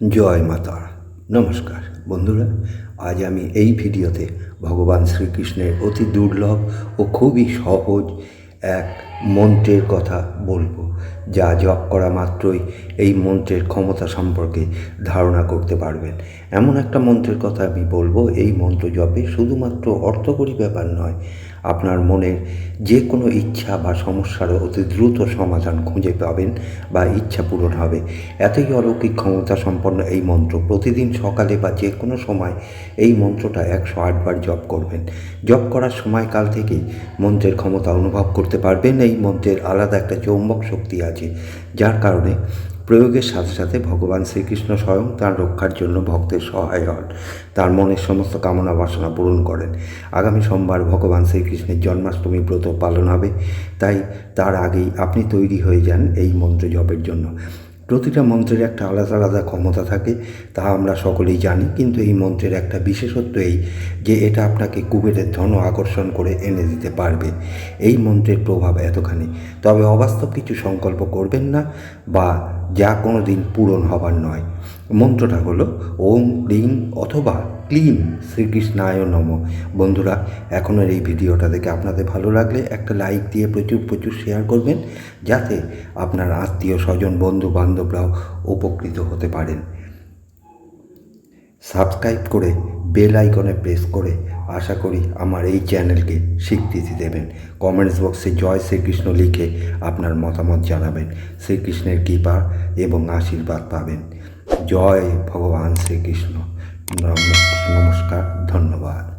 জয় মাতা। নমস্কার, বন্ধুরা, আজ আমি এই ভিডিওতে ভগবান শ্রীকৃষ্ণের অতি দুর্লভ ও খুবই সহজ এক মন্ত্রের কথা বলব, যা জপ করা মাত্রই এই মন্ত্রের ক্ষমতা সম্পর্কে ধারণা করতে পারবেন। এমন একটা মন্ত্রের কথা আমি বলব, এই মন্ত্র জপে শুধুমাত্র অর্থকরী ব্যাপার নয় আপনার মনের যে কোনো ইচ্ছা বা সমস্যারও অতি দ্রুত সমাধান খুঁজে পাবেন বা ইচ্ছা পূরণ হবে। এতই অলৌকিক ক্ষমতা সম্পন্ন এই মন্ত্র প্রতিদিন সকালে বা যে কোনো সময় এই মন্ত্রটা একশো আটবার জপ করবেন। জপ করার সময়কাল থেকেই মন্ত্রের ক্ষমতা অনুভব করতে পারবেন। এই মন্ত্রের আলাদা একটা চৌম্বক শক্তি আছে, যার কারণে প্রয়োগের সাথে সাথে ভগবান শ্রীকৃষ্ণ স্বয়ং তার রক্ষার জন্য ভক্তের সহায় হন। তার মনের সমস্ত কামনা বাসনা পূরণ করেন। আগামী সোমবার ভগবান শ্রীকৃষ্ণের জন্মাষ্টমী ব্রত পালন হবে। তাই তার আগেই আপনি তৈরি হয়ে যান এই মন্ত্র জপের জন্য। প্রতিটা মন্ত্রের একটা আলাদা আলাদা ক্ষমতা থাকে, তা আমরা সকলেই জানি। কিন্তু এই মন্ত্রের একটা বিশেষত্ব এই যে এটা আপনাকে কুবেরের ধন আকর্ষণ করে এনে দিতে পারবে। এই মন্ত্রের প্রভাব এতখানি। তবে অবাস্তব কিছু সংকল্প করবেন না বা যা কোনো দিন পূরণ হবার নয়। মন্ত্রটা হলো ওম ক্লিং অথবা ক্লিন শ্রীকৃষ্ণায় নম। বন্ধুরা, এখনের এই ভিডিওটা দেখে আপনাদের ভালো লাগলে একটা লাইক দিয়ে প্রচুর প্রচুর শেয়ার করবেন, যাতে আপনার আত্মীয় স্বজন, বন্ধু বান্ধবরাও উপকৃত হতে পারেন। সাবস্ক্রাইব করে বেল আইকনে প্রেস করে আশা করি আমার এই চ্যানেলকে স্বীকৃতি দেবেন। কমেন্টস বক্সে জয় শ্রীকৃষ্ণ লিখে আপনার মতামত জানাবেন। শ্রীকৃষ্ণের কৃপা এবং আশীর্বাদ পাবেন। জয় ভগবান শ্রীকৃষ্ণ। নমস্কার ধন্যবাদ।